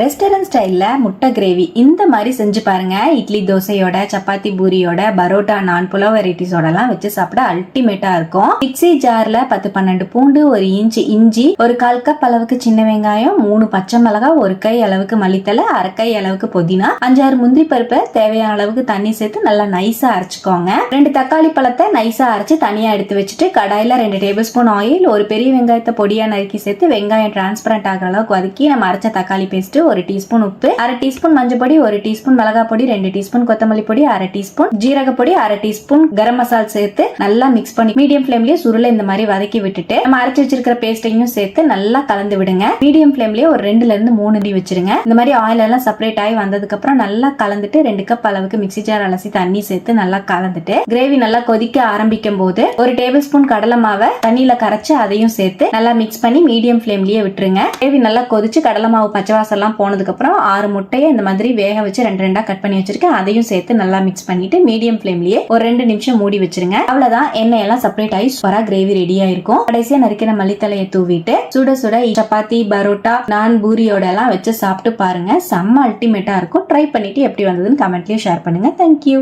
Restaurant ஸ்டைலில் முட்டை gravy இந்த மாதிரி செஞ்சு பாருங்கள் இட்லி தோசையோட சப்பாத்தி பூரியோட பரோட்டா நான் புலவ் வெரைட்டிஸோடலாம் வச்சு சாப்பிட அல்டிமேட்டாக இருக்கும். மிக்ஸி ஜாரில் பத்து பன்னெண்டு பூண்டு ஒரு இன்ச்சு இஞ்சி ஒரு கால் கப் அளவுக்கு சின்ன வெங்காயம் மூணு பச்சை மிளகாய் ஒரு கை அளவுக்கு மல்லித்தலை அரை கை அளவுக்கு புதினா அஞ்சாறு முந்திரி பருப்பை தேவையான அளவுக்கு தண்ணி சேர்த்து நல்லா நைஸாக அரைச்சிக்கோங்க. ரெண்டு தக்காளி பழத்தை நைஸாக அரைச்சி தனியாக எடுத்து வச்சுட்டு கடாயில் ரெண்டு டேபிள் ஸ்பூன் ஆயில் ஒரு பெரிய வெங்காயத்தை பொடியாக நறுக்கி சேர்த்து வெங்காயம் டிரான்ஸ்பரண்ட் ஆகிற அளவுக்கு வதக்கி நம்ம அரைச்ச தக்காளி பேஸ்ட்டு ஒரு டீஸ்பூன் உப்பு அரை டீஸ்பூன் மஞ்சள் பொடி ஒரு டீஸ்பூன் மிளகா பொடி ரெண்டு டீஸ்பூன் கொத்தமல்லி பொடி அரை டீஸ்பூன் ஜீரக பொடி அரை டீஸ்பூன் கரம் மசால் சேர்த்து நல்லா மிக்ஸ் பண்ணி மீடியம் ஃபிளேம்லயே சுருளை இந்த மாதிரி வதக்கி விட்டுட்டு நம்ம அரைச்சு வச்சிருக்கிற பேஸ்டையும் சேர்த்து நல்லா கலந்து விடுங்க. மீடியம் ஃபிளேம்லயே ஒரு ரெண்டுல இருந்து மூணு டி வச்சிருங்க. இந்த மாதிரி ஆயில் எல்லாம் செப்பரேட் ஆகி வந்ததுக்கு அப்புறம் நல்லா கலந்துட்டு ரெண்டு கப் அளவுக்கு மிக்ஸி ஜார் அலசி தண்ணி சேர்த்து நல்லா கலந்துட்டு கிரேவி நல்லா கொதிக்க ஆரம்பிக்கும் போது ஒரு டேபிள் ஸ்பூன் கடலை மாவை தண்ணியில கரைச்சு அதையும் சேர்த்து நல்லா மிக்ஸ் பண்ணி மீடியம் ஃபிளேம்லயே விட்டுருங்க. கிரேவி நல்லா கொதிச்சு கடலை மாவு பச்சை வாசம் எல்லாம் போனதுக்கப்புறம் ஆறு முட்டையை இந்த மாதிரி வேக வச்சு ரெண்டு ரெண்டா கட் பண்ணி வச்சிருக்கேன். அதையும் சேர்த்து நல்லா மிக்ஸ் பண்ணிட்டு மீடியம் ஃப்ளேம்லயே ஒரு ரெண்டு நிமிஷம் மூடி வச்சிருங்க. அவ்வளவுதான். எண்ணெய் எல்லாம் செப்பரேட் ஆகி சூப்பரா கிரேவி ரெடி ஆயிருக்கும். கடைசியா நறுக்கிற மல்லித்தலையை தூவிட்டு சுட சுட சப்பாத்தி பரோட்டா நான் பூரியோட எல்லாம் வச்சு சாப்பிட்டு பாருங்க. செம்ம அல்டிமேட்டா இருக்கும். ட்ரை பண்ணிட்டு எப்படி வந்ததுன்னு கமெண்ட்லயும் ஷேர் பண்ணுங்க. தேங்க்யூ